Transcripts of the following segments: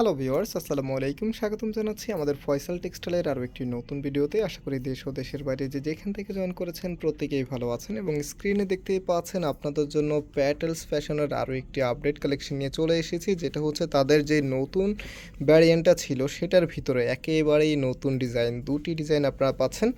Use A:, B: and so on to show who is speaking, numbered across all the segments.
A: Hello viewers আসসালামু আলাইকুম। স্বাগতম জানাচ্ছি আমাদের ফয়সাল টেক্সটাইলের আরও একটি নতুন ভিডিওতে। আশা করি দেশ ও দেশের বাইরে যে যেখান থেকে জয়েন করেছেন প্রত্যেকেই ভালো আছেন এবং স্ক্রিনে দেখতেই পাচ্ছেন আপনাদের জন্য প্যাটেলস ফ্যাশনের আরও একটি আপডেট কালেকশন নিয়ে চলে এসেছি, যেটা হচ্ছে তাদের যে নতুন ভ্যারিয়েন্টটা ছিল, সেটার ভিতরে একেবারেই নতুন ডিজাইন দুটি ডিজাইন আপনারা পাচ্ছেন।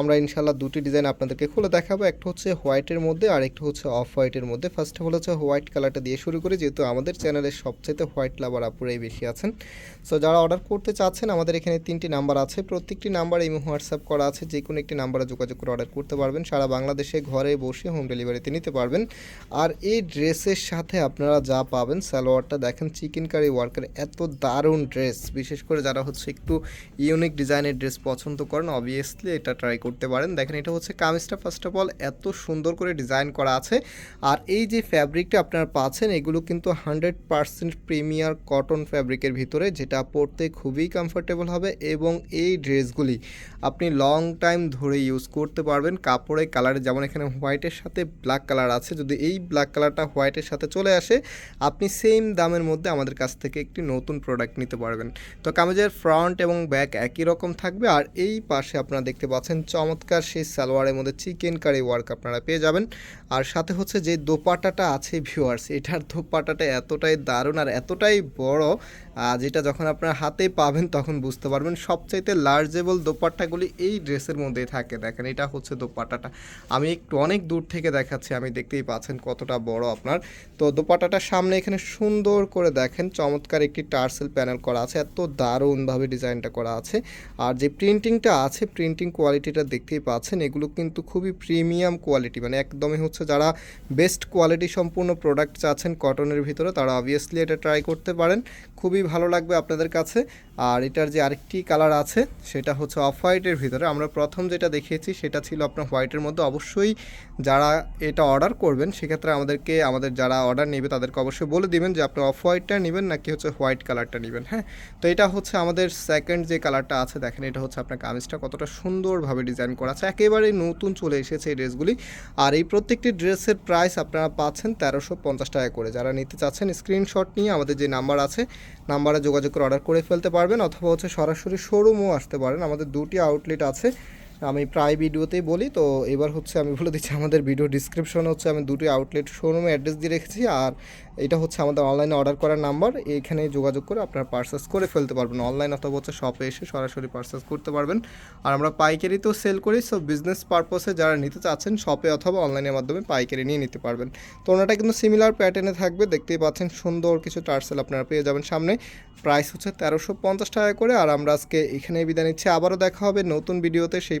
A: আমরা ইনশাল্লাহ দুটি ডিজাইন আপনাদেরকে খুলে দেখাবো। একটা হচ্ছে হোয়াইটের মধ্যে আর একটা হচ্ছে অফ হোয়াইটের মধ্যে। ফার্স্ট অফ অল হচ্ছে হোয়াইট কালারটা দিয়ে শুরু করি, যেহেতু আমাদের চ্যানেলের সবচেয়ে হোয়াইট লাভার আপুরাই বেশি আছেন। সো যারা অর্ডার করতে চাচ্ছেন, আমাদের এখানে তিনটি নাম্বার আছে। প্রত্যেকটি নাম্বার এই হোয়াটসঅ্যাপ করা আছে যে কোনো একটি নাম্বারে যোগাযোগ করে অর্ডার করতে পারবেন। সারা বাংলাদেশে ঘরে বসে হোম ডেলিভারিতে নিতে পারবেন। আর এই ড্রেসের সাথে আপনারা যা পাবেন, সালোয়ারটা দেখেন চিকেন কারি ওয়ার্কের এত দারুণ ড্রেস বিশেষ করে যারা হচ্ছে একটু ইউনিক ডিজাইনের ড্রেস পছন্দ করেন অবভিয়াসলি এটা ট্রাই করতে পারেন। দেখেন এটা হচ্ছে কামিজটা। ফার্স্ট অফ অল এত সুন্দর করে ডিজাইন করা আছে। আর এই যে ফ্যাব্রিকটা আপনারা পাচ্ছেন, এগুলো কিন্তু হান্ড্রেড পারসেন্ট প্রিমিয়ার কটন ফ্যাব্রিকের ভিতরে, যেটা পরতে খুবই কমফোর্টেবল হবে এবং এই ড্রেসগুলি আপনি লং টাইম ধরে ইউজ করতে পারবেন। কাপড়ের কালারে যেমন এখানে হোয়াইটের সাথে ব্ল্যাক কালার আছে, যদি এই ব্ল্যাক কালারটা হোয়াইটের সাথে চলে আসে, আপনি সেম দামের মধ্যে আমাদের কাছ থেকে একটি নতুন প্রোডাক্ট নিতে পারবেন। তো কামিজের ফ্রন্ট এবং ব্যাক একই রকম থাকবে। আর এই পাশে আপনারা দেখতে পাচ্ছেন চমৎকার সেই সালোয়ারের মধ্যে চিকেন কারি ওয়ার্ক আপনারা পেয়ে যাবেন। আর সাথে হচ্ছে যে দোপাটাটা আছে ভিউয়ার্স এটার দোপাটাটা এতটাই দারুণ আর এতটাই বড় যেটা যখন আপনার হাতে পাবেন তখন বুঝতে পারবেন। সবচাইতে লার্জেবল দোপাট্টাগুলি এই ড্রেসের মধ্যেই থাকে। দেখেন, এটা হচ্ছে দোপাট্টাটা। আমি একটু অনেক দূর থেকে দেখাচ্ছি, আমি দেখতেই পাচ্ছেন কতটা বড় আপনার। তো দোপাট্টাটার সামনে এখানে সুন্দর করে দেখেন, চমৎকার একটি টার্সেল প্যানেল করা আছে। এত দারুণভাবে ডিজাইনটা করা আছে। আর যে প্রিন্টিংটা আছে প্রিন্টিং কোয়ালিটিটা দেখতেই পাচ্ছেন, এগুলো কিন্তু খুবই প্রিমিয়াম কোয়ালিটি মানে একদমই হচ্ছে যারা বেস্ট কোয়ালিটি সম্পূর্ণ প্রোডাক্ট চাচ্ছেন কটনের ভিতরে, তারা অবভিয়াসলি এটা ট্রাই করতে পারেন। খুবই ভালো লাগবে আপনাদের কাছে। আর এটার যে আরেকটি কালার আছে, সেটা হচ্ছে অফ হোয়াইটের ভিতরে। আমরা প্রথম যেটা দেখিয়েছি, সেটা ছিল আপনার হোয়াইটের মধ্যে। অবশ্যই যারা এটা অর্ডার করবেন, সেক্ষেত্রে আমাদেরকে, আমাদের যারা অর্ডার নেবে, তাদেরকে অবশ্যই বলে দিবেন যে আপনি অফ হোয়াইটটা নেবেন নাকি হচ্ছে হোয়াইট কালারটা নেবেন হ্যাঁ? তো এটা হচ্ছে আমাদের সেকেন্ড যে কালারটা আছে, দেখেন এটা হচ্ছে আপনার কামিজটা কতটা সুন্দরভাবে ডিজাইন করা আছে। একেবারে নতুন চলে এসেছে এই ড্রেসগুলি আর এই প্রত্যেকটি ড্রেসের প্রাইস আপনারা পাচ্ছেন তেরোশো পঞ্চাশ টাকা করে। যারা নিতে চাচ্ছেন স্ক্রিনশট নিয়ে আমাদের যে নাম্বার আছে নাম্বারে যোগাযোগ করে অর্ডার করে ফেলতে পারবেন, অথবা হচ্ছে সরাসরি শোরুমও আসতে পারেন। আমাদের দুটি আউটলেট আছে আমি প্রায় ভিডিওতেই বলি, তো এবার হচ্ছে আমি বলে দিচ্ছি, আমাদের ভিডিও ডিসক্রিপশনে হচ্ছে আমি দুটি আউটলেট শোরুমে অ্যাড্রেস দিয়ে রেখেছি, আর এটা হচ্ছে আমাদের অনলাইনে অর্ডার করার নাম্বার এইখানে যোগাযোগ করে আপনারা পার্সেস করে ফেলতে পারবেন অনলাইন অথবা হচ্ছে শপে এসে সরাসরি পার্সেস করতে পারবেন, আর আমরা পাইকারিতেও সেল করি সো বিজনেস পারপসে যারা নিতে চাচ্ছেন শপে অথবা অনলাইনের মাধ্যমে পাইকারি নিয়ে নিতে পারবেন, তো ওনাটা কিন্তু সিমিলার প্যাটার্নে থাকবে, দেখতেই পাচ্ছেন সুন্দর কিছু টার্সেল আপনারা পেয়ে যাবেন সামনে প্রাইস হচ্ছে তেরোশো পঞ্চাশ টাকা করে, আর আমরা আজকে এখানেই বিদায় নিচ্ছি, আবারও দেখা হবে নতুন ভিডিওতে সেই